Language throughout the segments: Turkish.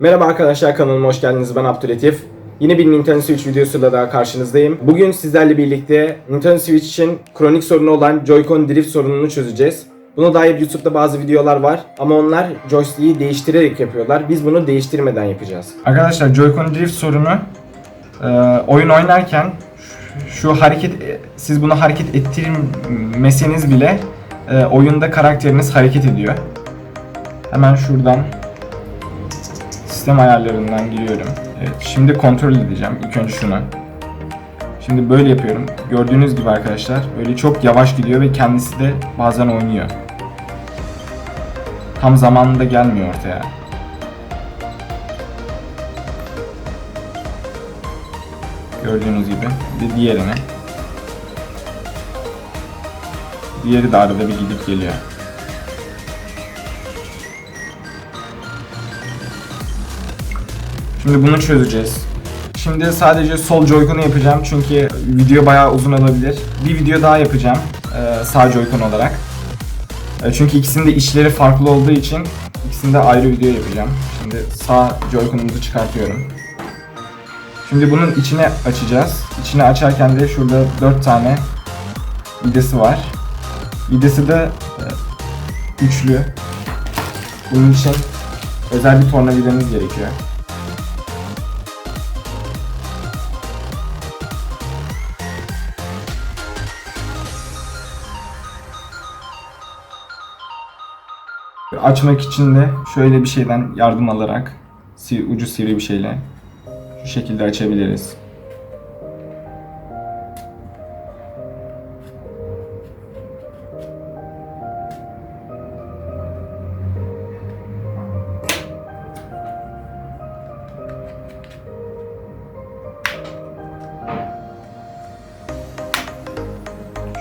Merhaba arkadaşlar kanalıma hoş geldiniz. Ben Abdülatif. Yine bir Nintendo Switch videosuyla daha karşınızdayım. Bugün sizlerle birlikte Nintendo Switch için kronik sorunu olan Joy-Con drift sorununu çözeceğiz. Buna dair YouTube'da bazı videolar var ama onlar joystick'i değiştirerek yapıyorlar. Biz bunu değiştirmeden yapacağız. Arkadaşlar Joy-Con drift sorunu e, oyun oynarken şu hareket siz bunu hareket ettirmeseniz bile e, oyunda karakteriniz hareket ediyor. Hemen şuradan sistem ayarlarından giriyorum. Evet, şimdi kontrol edeceğim. İlk önce şunu. Şimdi böyle yapıyorum. Gördüğünüz gibi arkadaşlar böyle çok yavaş gidiyor ve kendisi de bazen oynuyor. Tam zamanında gelmiyor ortaya. Gördüğünüz gibi. Bir diğerine. Diğeri de arada bir gidip geliyor. Şimdi bunu çözeceğiz. Şimdi sadece sol Joy-Con'u yapacağım çünkü video bayağı uzun olabilir. Bir video daha yapacağım e, sağ Joy-Con olarak. E, çünkü ikisinin de işleri farklı olduğu için ikisinde ayrı video yapacağım. Şimdi sağ Joy-Con'umuzu çıkartıyorum. Şimdi bunun içine açacağız. İçine açarken de şurada 4 tane vidası var. Vidası da e, üçlü. Bunun için özel bir tornavidamız gerekiyor. Açmak için de şöyle bir şeyden yardım alarak ucu sivri bir şeyle şu şekilde açabiliriz.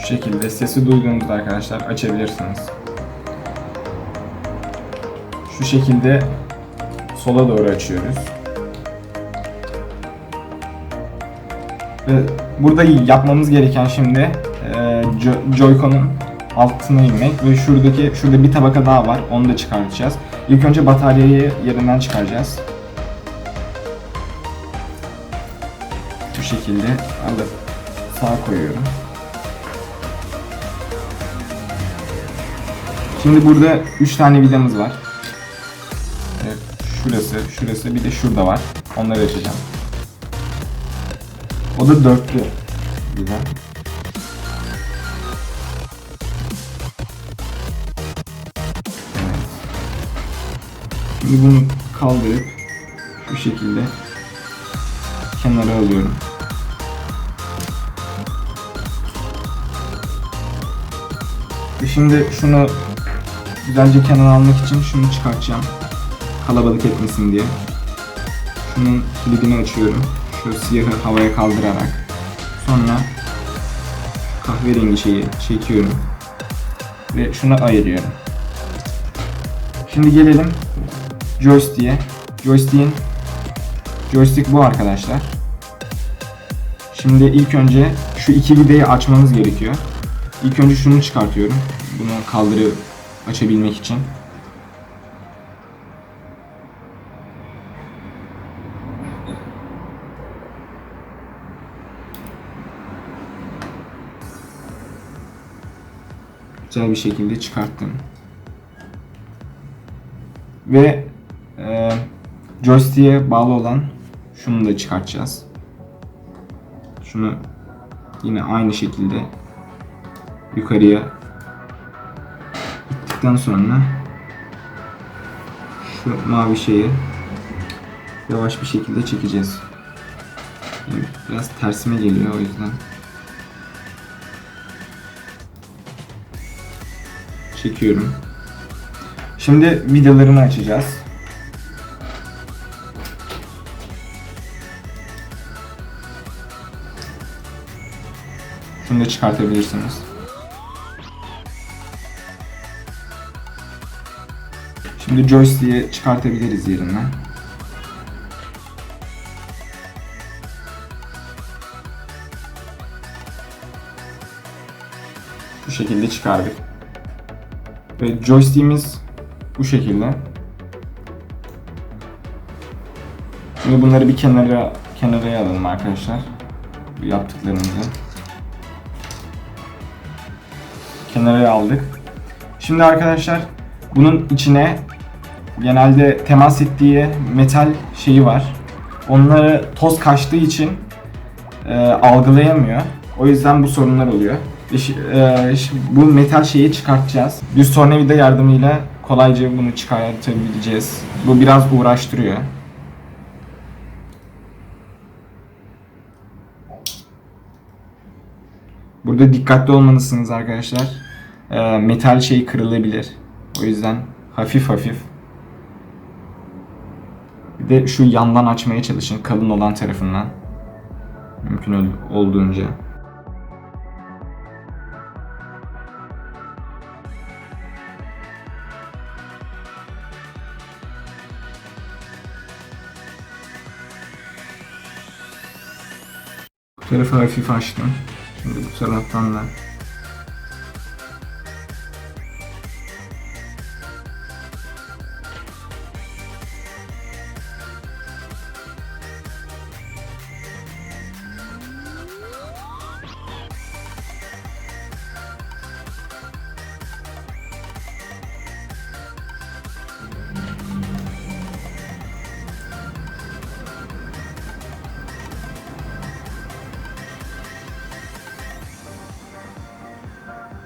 Şu şekilde sesi duyduğunuzda arkadaşlar açabilirsiniz. Şu şekilde sola doğru açıyoruz. Ve burada yapmamız gereken şimdi e, Jo- Joy-Con'un altına inmek ve şuradaki şurada bir tabaka daha var. Onu da çıkartacağız. İlk önce bataryayı yerinden çıkaracağız. Bu şekilde alıp sağa koyuyorum. Şimdi burada 3 tane vidamız var. Şurası, şurası bir de şurada var. Onları açacağım. O da dörtlü vida. Evet. Şimdi bunu kaldırıp şu şekilde kenara alıyorum. Ve şimdi şunu güzelce kenara almak için şunu çıkartacağım. Kalabalık etmesin diye. Şunun kilidini açıyorum. Şu siyahı havaya kaldırarak. Sonra kahverengi şeyi çekiyorum. Ve şunu ayırıyorum. Şimdi gelelim joystick'e. Joystick'in joystick bu arkadaşlar. Şimdi ilk önce şu iki vidayı açmamız gerekiyor. İlk önce şunu çıkartıyorum. Bunu kaldırıp açabilmek için. Güzel bir şekilde çıkarttım. Ve e, joystick'e bağlı olan şunu da çıkartacağız. Şunu yine aynı şekilde yukarıya ittikten sonra şu mavi şeyi yavaş bir şekilde çekeceğiz. Biraz tersime geliyor o yüzden. Çekiyorum. Şimdi vidalarını açacağız. Şunu da çıkartabilirsiniz. Şimdi joystick'i çıkartabiliriz yerinden. Bu şekilde çıkardık. Ve joystick'imiz bu şekilde. Şimdi bunları bir kenara kenara alalım arkadaşlar. Yaptıklarımızı. Kenara aldık. Şimdi arkadaşlar bunun içine genelde temas ettiği metal şeyi var. Onları toz kaçtığı için e, algılayamıyor. O yüzden bu sorunlar oluyor. E, bu metal şeyi çıkartacağız. Düz tornavida yardımıyla kolayca bunu çıkartabileceğiz. Bu biraz uğraştırıyor. Burada dikkatli olmalısınız arkadaşlar. E, metal şey kırılabilir. O yüzden hafif hafif. Bir de şu yandan açmaya çalışın kalın olan tarafından. Mümkün ol- olduğunca. Tarafı hafif açtım. Şimdi da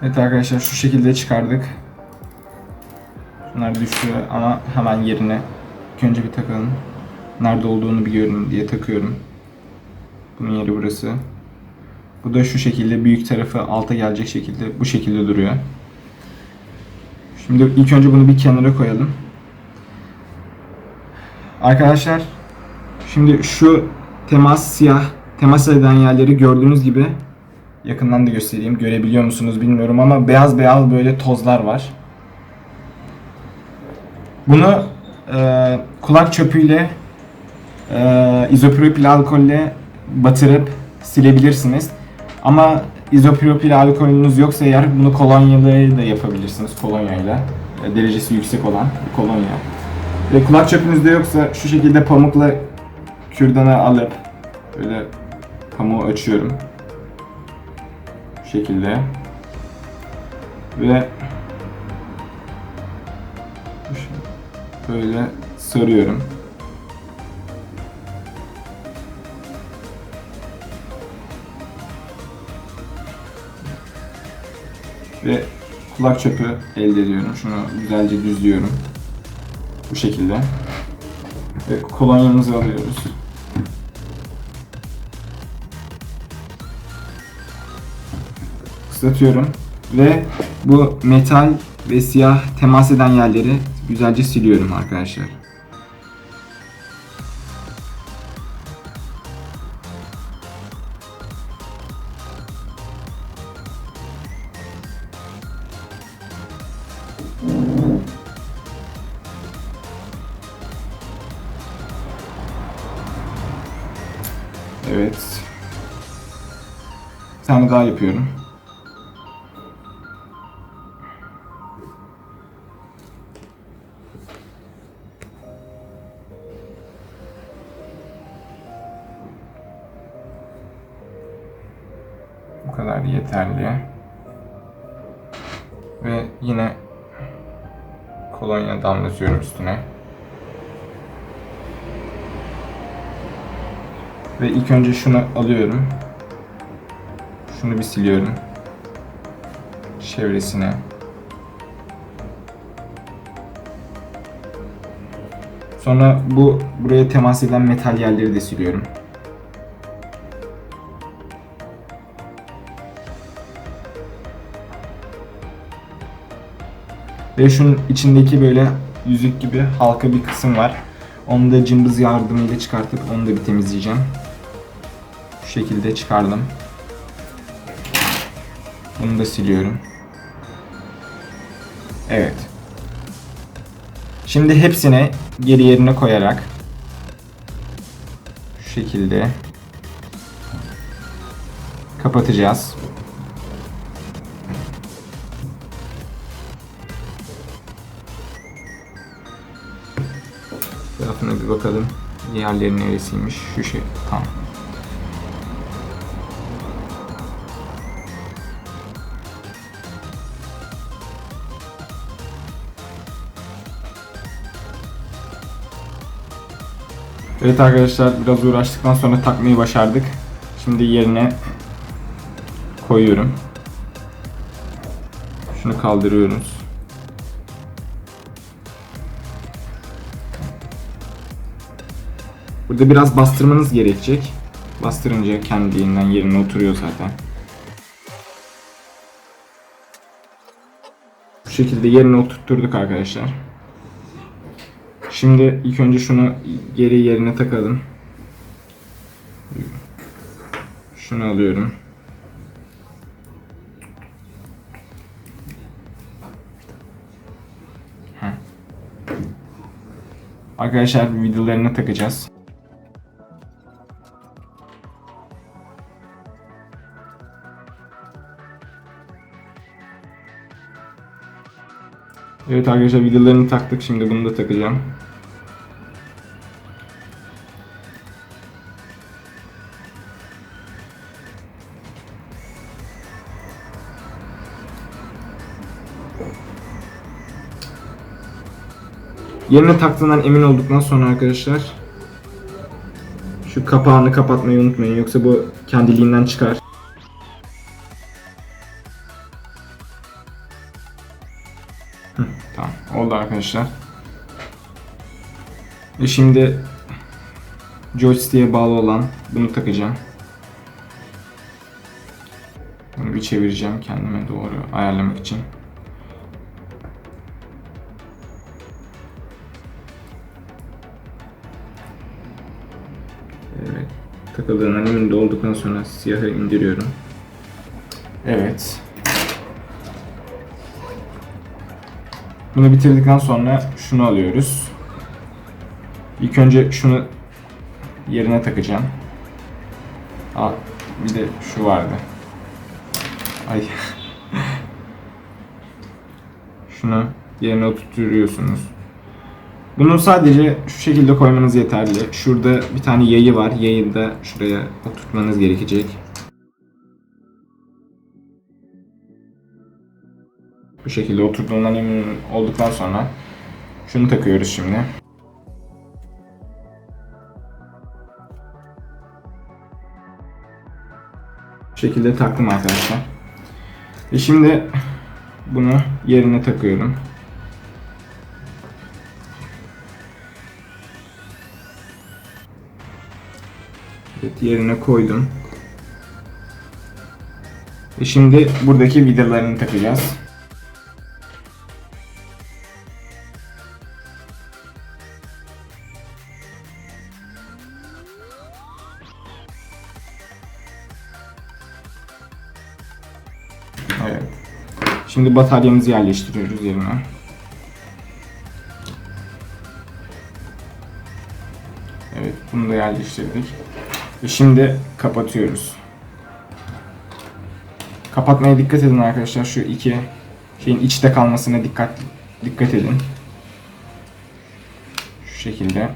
Evet arkadaşlar şu şekilde çıkardık. Bunlar düştü ama hemen yerine ilk önce bir takalım. Nerede olduğunu biliyorum diye takıyorum. Bunun yeri burası. Bu da şu şekilde büyük tarafı alta gelecek şekilde bu şekilde duruyor. Şimdi ilk önce bunu bir kenara koyalım. Arkadaşlar şimdi şu temas siyah temas eden yerleri gördüğünüz gibi Yakından da göstereyim. Görebiliyor musunuz bilmiyorum ama beyaz beyaz böyle tozlar var. Bunu e, kulak çöpüyle e, izopropil alkolle batırıp silebilirsiniz. Ama izopropil alkolünüz yoksa eğer bunu kolonyalı da yapabilirsiniz kolonyayla. E, derecesi yüksek olan kolonya. Ve kulak çöpünüz de yoksa şu şekilde pamukla kürdana alıp böyle pamuğu açıyorum şekilde ve böyle sarıyorum. Ve kulak çöpü elde ediyorum. Şunu güzelce düzlüyorum. Bu şekilde. Ve kolonyamızı alıyoruz. Islatıyorum ve bu metal ve siyah temas eden yerleri güzelce siliyorum arkadaşlar. Evet. Bir daha yapıyorum. Kadar yeterli. Ve yine kolonya damlatıyorum üstüne. Ve ilk önce şunu alıyorum. Şunu bir siliyorum. Çevresine. Sonra bu buraya temas eden metal yerleri de siliyorum. Ve şunun içindeki böyle yüzük gibi halka bir kısım var. Onu da cımbız yardımıyla çıkartıp onu da bir temizleyeceğim. Şu şekilde çıkardım. Bunu da siliyorum. Evet. Şimdi hepsini geri yerine koyarak şu şekilde kapatacağız. Bir bakalım. Diğerleri neresiymiş? Şu şey. Tamam. Evet arkadaşlar biraz uğraştıktan sonra takmayı başardık. Şimdi yerine koyuyorum. Şunu kaldırıyoruz. Burada biraz bastırmanız gerekecek. Bastırınca kendiliğinden yerine oturuyor zaten. Bu şekilde yerine oturtturduk arkadaşlar. Şimdi ilk önce şunu geri yerine takalım. Şunu alıyorum. Heh. Arkadaşlar videolarını takacağız. Evet arkadaşlar vidalarını taktık. Şimdi bunu da takacağım. Yerine taktığından emin olduktan sonra arkadaşlar şu kapağını kapatmayı unutmayın yoksa bu kendiliğinden çıkar. Oldu arkadaşlar. Ve şimdi joystick'e bağlı olan bunu takacağım. Bunu bir çevireceğim kendime doğru ayarlamak için. Evet. Takıldığından emin olduktan sonra siyahı indiriyorum. Evet. Bunu bitirdikten sonra şunu alıyoruz. İlk önce şunu yerine takacağım. Aa, bir de şu vardı. Ay. Şunu yerine oturtuyorsunuz. Bunu sadece şu şekilde koymanız yeterli. Şurada bir tane yayı var. Yayı da şuraya oturtmanız gerekecek. Bu şekilde oturduğundan emin olduktan sonra şunu takıyoruz şimdi. Bu şekilde taktım arkadaşlar. Ve şimdi bunu yerine takıyorum. Evet yerine koydum. Ve şimdi buradaki vidalarını takacağız. Şimdi bataryamızı yerleştiriyoruz yerine. Evet, bunu da yerleştirdik. Ve şimdi kapatıyoruz. Kapatmaya dikkat edin arkadaşlar. Şu iki şeyin içte kalmasına dikkat dikkat edin. Şu şekilde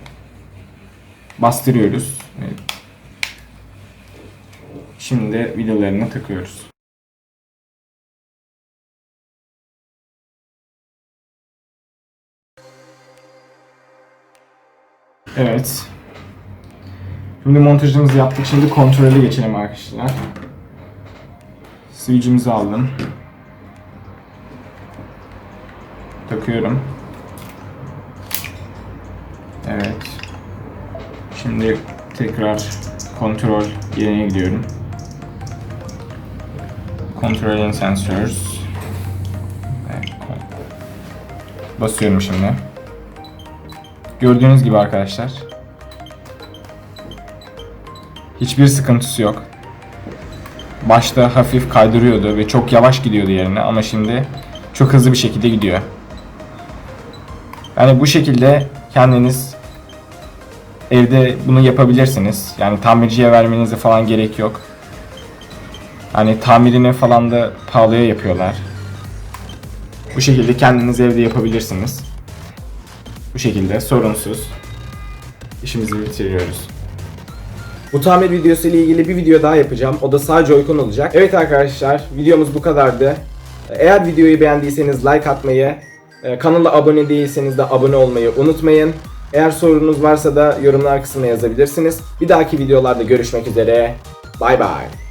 bastırıyoruz. Evet. Şimdi de vidalarını takıyoruz. Evet. Şimdi montajımızı yaptık. Şimdi kontrole geçelim arkadaşlar. Switch'imizi aldım. Takıyorum. Evet. Şimdi tekrar kontrol yerine gidiyorum. Control and sensors. Evet. Basıyorum şimdi. Gördüğünüz gibi arkadaşlar. Hiçbir sıkıntısı yok. Başta hafif kaydırıyordu ve çok yavaş gidiyordu yerine ama şimdi çok hızlı bir şekilde gidiyor. Yani bu şekilde kendiniz evde bunu yapabilirsiniz. Yani tamirciye vermenize falan gerek yok. Hani tamirini falan da pahalıya yapıyorlar. Bu şekilde kendiniz evde yapabilirsiniz. Bu şekilde sorunsuz. işimizi bitiriyoruz. Bu tamir videosu ile ilgili bir video daha yapacağım. O da sadece Joy-Con olacak. Evet arkadaşlar videomuz bu kadardı. Eğer videoyu beğendiyseniz like atmayı, e, kanala abone değilseniz de abone olmayı unutmayın. Eğer sorunuz varsa da yorumlar kısmına yazabilirsiniz. Bir dahaki videolarda görüşmek üzere. Bay bay.